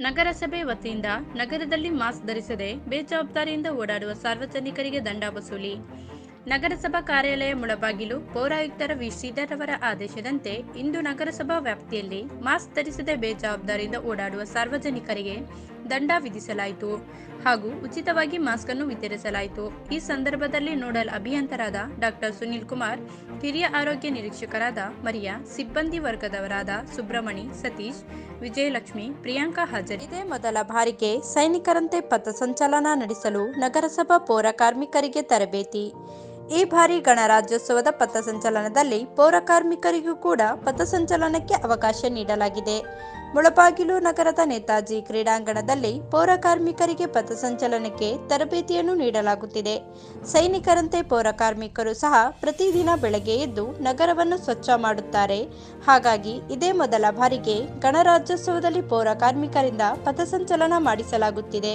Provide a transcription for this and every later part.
ನಗರಸಭೆ ವತಿಯಿಂದ ನಗರದಲ್ಲಿ ಮಾಸ್ಕ್ ಧರಿಸದೆ ಬೇಜವಾಬ್ದಾರಿಯಿಂದ ಓಡಾಡುವ ಸಾರ್ವಜನಿಕರಿಗೆ ದಂಡ ವಸೂಲಿ. ನಗರಸಭಾ ಕಾರ್ಯಾಲಯ ಮುಳಬಾಗಿಲು ಪೌರಾಯುಕ್ತರ ವಿ. ಶ್ರೀಧರ್ ಆದೇಶದಂತೆ ಇಂದು ನಗರಸಭಾ ವ್ಯಾಪ್ತಿಯಲ್ಲಿ ಮಾಸ್ಕ್ ಧರಿಸದೆ ಬೇಜವಾಬ್ದಾರಿಯಿಂದ ಓಡಾಡುವ ಸಾರ್ವಜನಿಕರಿಗೆ ದಂಡ ವಿಧಿಸಲಾಯಿತು ಹಾಗೂ ಉಚಿತವಾಗಿ ಮಾಸ್ಕ್ ಅನ್ನು ವಿತರಿಸಲಾಯಿತು. ಈ ಸಂದರ್ಭದಲ್ಲಿ ನೋಡಲ್ ಅಭಿಯಂತರಾದ ಡಾಕ್ಟರ್ ಸುನಿಲ್ ಕುಮಾರ್, ಹಿರಿಯ ಆರೋಗ್ಯ ನಿರೀಕ್ಷಕರಾದ ಮರಿಯಾ, ಸಿಬ್ಬಂದಿ ವರ್ಗದವರಾದ ಸುಬ್ರಮಣಿ, ಸತೀಶ್, ವಿಜಯಲಕ್ಷ್ಮಿ, ಪ್ರಿಯಾಂಕಾ ಹಾಜರಿ. ಇದೇ ಮೊದಲ ಬಾರಿಗೆ ಸೈನಿಕರಂತೆ ಪಥಸಂಚಲನ ನಡೆಸಲು ನಗರಸಭಾ ಪೌರ ಕಾರ್ಮಿಕರಿಗೆ ತರಬೇತಿ. ಈ ಬಾರಿ ಗಣರಾಜ್ಯೋತ್ಸವದ ಪಥಸಂಚಲನದಲ್ಲಿ ಪೌರಕಾರ್ಮಿಕರಿಗೂ ಕೂಡ ಪಥಸಂಚಲನಕ್ಕೆ ಅವಕಾಶ ನೀಡಲಾಗಿದೆ. ಮುಳಬಾಗಿಲು ನಗರದ ನೇತಾಜಿ ಕ್ರೀಡಾಂಗಣದಲ್ಲಿ ಪೌರಕಾರ್ಮಿಕರಿಗೆ ಪಥಸಂಚಲನಕ್ಕೆ ತರಬೇತಿಯನ್ನು ನೀಡಲಾಗುತ್ತಿದೆ. ಸೈನಿಕರಂತೆ ಪೌರಕಾರ್ಮಿಕರು ಸಹ ಪ್ರತಿದಿನ ಬೆಳಗ್ಗೆ ಎದ್ದು ನಗರವನ್ನು ಸ್ವಚ್ಛ ಮಾಡುತ್ತಾರೆ. ಹಾಗಾಗಿ ಇದೇ ಮೊದಲ ಬಾರಿಗೆ ಗಣರಾಜ್ಯೋತ್ಸವದಲ್ಲಿ ಪೌರಕಾರ್ಮಿಕರಿಂದ ಪಥಸಂಚಲನ ಮಾಡಿಸಲಾಗುತ್ತಿದೆ.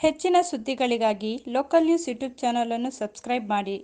ಹೆಚ್ಚಿನ ಸುದ್ದಿಗಳಿಗಾಗಿ ಲೋಕಲ್ ನ್ಯೂಸ್ ಯೂಟ್ಯೂಬ್ ಚಾನಲ್ ಅನ್ನು ಸಬ್ಸ್ಕ್ರೈಬ್ ಮಾಡಿ.